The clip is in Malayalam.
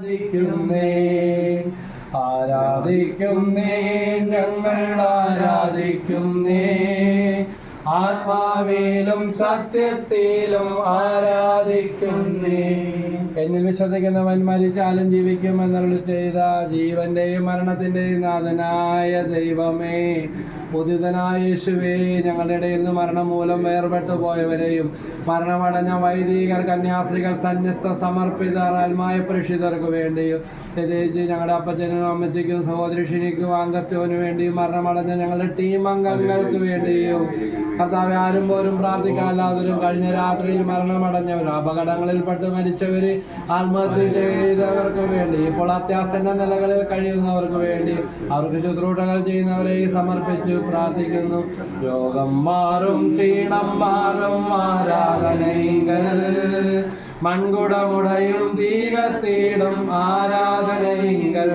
ആരാധിക്കുന്നേ ആരാധിക്കുന്നേ ഞങ്ങൾ ആരാധിക്കുന്നേ. ആത്മാവിലും സത്യത്തിലും ആരാധിക്കുന്നേ. എന്നിൽ വിശ്വസിക്കുന്നവൻ മരിച്ചാലും ജീവിക്കും എന്നരുളി ചെയ്ത ജീവന്റെയും മരണത്തിന്റെയും നാഥനായ ദൈവമേ പുതിതനായ യേശുവേ ഞങ്ങളുടെ ഇടയിൽ നിന്ന് മരണം മൂലം വേർപെട്ടു പോയവരെയും മരണമടഞ്ഞ വൈദികർ കന്യാസ്ത്രീകൾ സന്യസ്ത സമർപ്പിതർ ആത്മായ പ്രേക്ഷിതർക്ക് വേണ്ടിയും പ്രത്യേകിച്ച് ഞങ്ങളുടെ അപ്പച്ചനും അമ്മച്ചയ്ക്കും സഹോദരി ഷിനിക്കും അംഗസ്റ്റോന് വേണ്ടിയും മരണമടഞ്ഞ ഞങ്ങളുടെ ടീം അംഗങ്ങൾക്ക് വേണ്ടിയും കർത്താവ് ആരും പോലും പ്രാർത്ഥിക്കാല്ലാത്തവരും കഴിഞ്ഞ രാത്രിയിൽ മരണമടഞ്ഞവരും അപകടങ്ങളിൽപ്പെട്ട് മരിച്ചവര് ആത്മഹത്യ ചെയ്തവർക്ക് വേണ്ടി ഇപ്പോൾ അത്യാസന്ന നിലകളിൽ കഴിയുന്നവർക്ക് വേണ്ടി അവർക്ക് ശുശ്രൂഷകൾ ചെയ്യുന്നവരെ സമർപ്പിച്ചു പ്രാർത്ഥിക്കുന്നു. രോഗം മാറും ക്ഷീണം മാറും ആരാധനൈകൾ മൺകുടമുടയും തീകത്തീടും ആരാധനൈകൾ